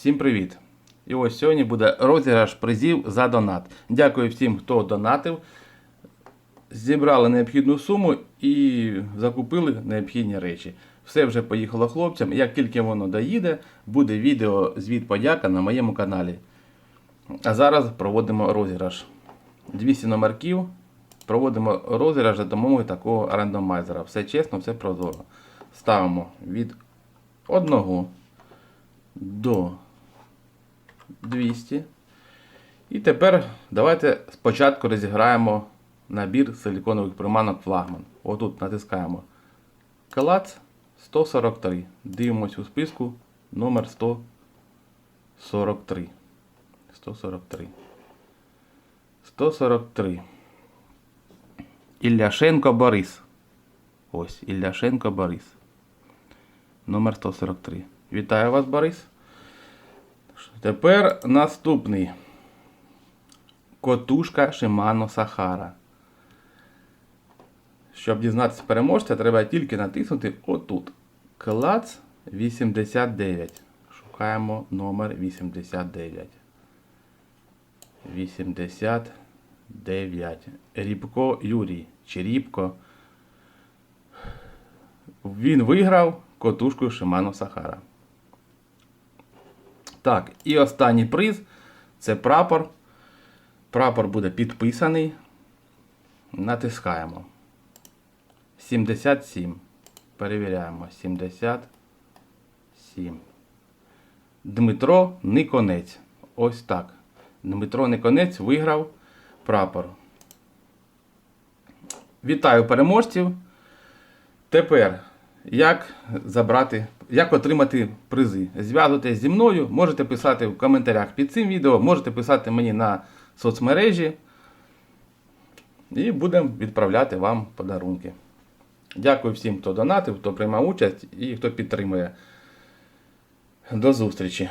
Всім привіт! І ось сьогодні буде розіграш призів за донат. Дякую всім, хто донатив. Зібрали необхідну суму і закупили необхідні речі. Все вже поїхало хлопцям. Як тільки воно доїде, буде відео звіт подяка на моєму каналі. А зараз проводимо розіграш. 200 номерків. Проводимо розіграш за допомогою такого рандомайзера. Все чесно, все прозоро. Ставимо від 1 до 200. І тепер давайте спочатку розіграємо набір силіконових приманок флагман. Отут натискаємо клац 143. Дивимось у списку номер 143. 143. 143. Ілляшенко Борис. Ось, Ілляшенко Борис. Номер 143. Вітаю вас, Борис. Тепер наступний. Котушка Shimano Сахара. Щоб дізнатися переможця, треба тільки натиснути отут. Клац 89. Шукаємо номер 89. 89. Рібко Юрій. Чи Рібко. Він виграв котушку Shimano Сахара. Так, і останній приз це прапор. Прапор буде підписаний. Натискаємо. 77. Перевіряємо. 77. Дмитро Никонець. Ось так. Дмитро Никонець виграв прапор. Вітаю переможців. Тепер, як забрати, як отримати призи? Зв'язуйтесь зі мною, можете писати в коментарях під цим відео, можете писати мені на соцмережі. І будемо відправляти вам подарунки. Дякую всім, хто донатив, хто приймав участь і хто підтримує. До зустрічі!